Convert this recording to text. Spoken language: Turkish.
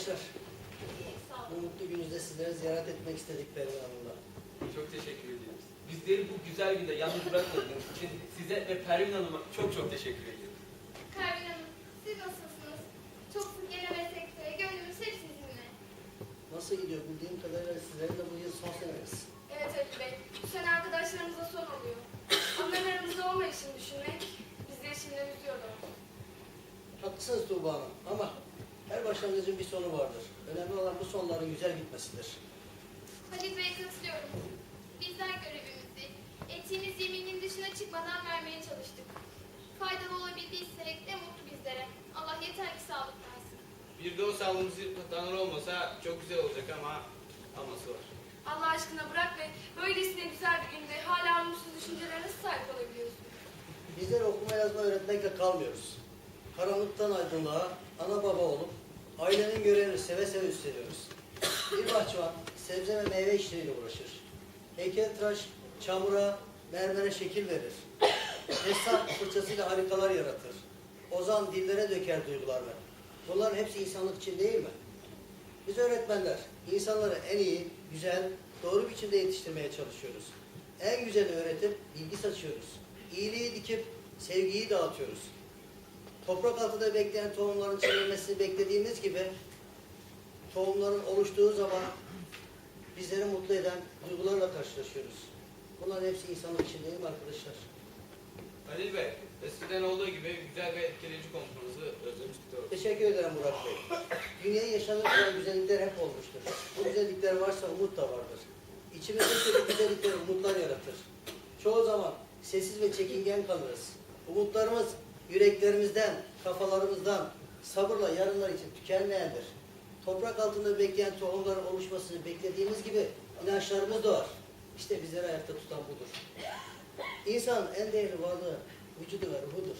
arkadaşlar. Bu mutlu gününüzde sizleri ziyaret etmek istedik Pervin Hanım'la. Çok teşekkür ediyoruz. Bizleri bu güzel günde yalnız bırakmadığınız için size ve Pervin Hanım'a çok çok teşekkür ediyoruz. Pervin Hanım, siz nasılsınız? Çok sık gelemesek de gönlümüz hep sizinle. Nasıl gidiyor? Bildiğim kadarıyla sizlerin de bu yıl son seneniz. Evet Ali Bey, bu sene arkadaşlarımıza son oluyor. Onların aramızda olmayışını düşünmek bizleri şimdiden üzüyor. Haklısınız Tuğba Hanım ama her başlangıcın bir sonu vardır. Önemli olan bu sonların güzel gitmesidir. Halil Bey'e katılıyorum. Bizler görevimizi ettiğimiz yeminin dışına çıkmadan vermeye çalıştık. Faydalı olabildiysek ne mutlu bizlere. Allah yeter ki sağlık versin. Bir de o sağlığımız tanrı olmasa çok güzel olacak ama aması var. Allah aşkına bırak ve böylesine güzel bir günde hala mutsuz düşüncelere nasıl sahip olabiliyorsun? Bizler okuma yazma öğretmekle kalmıyoruz. Karanlıktan aydınlığa ana baba olup ailenin görevini seve seve üstleniyoruz. Bir bahçıvan sebze ve meyve işleriyle uğraşır. Heykeltıraş çamura, mermere şekil verir. Ressam fırçasıyla harikalar yaratır. Ozan dillere döker duygularını. Bunların hepsi insanlık için değil mi? Biz öğretmenler insanları en iyi, güzel, doğru biçimde yetiştirmeye çalışıyoruz. En güzeli öğretip bilgi saçıyoruz. İyiliği dikip sevgiyi dağıtıyoruz. Toprak altında bekleyen tohumların çevrilmesini beklediğimiz gibi tohumların oluştuğu zaman bizleri mutlu eden duygularla karşılaşıyoruz. Bunların hepsi insanlık için değil mi arkadaşlar? Halil Bey, eskiden olduğu gibi güzel ve etkileyici konuşmanızı özlemiştik. Teşekkür ederim Murat Bey. Dünyayı yaşanırken güzellikler hep olmuştur. Bu güzellikler varsa umut da vardır. İçimizdeki bu güzellikler umutlar yaratır. Çoğu zaman sessiz ve çekingen kalırız. Umutlarımız yüreklerimizden, kafalarımızdan sabırla yarınlar için tükenmeyendir. Toprak altında bekleyen tohumların oluşmasını beklediğimiz gibi inançlarımız doğar. İşte bizleri ayakta tutan budur. İnsanın en değerli varlığı vücudu ve ruhudur.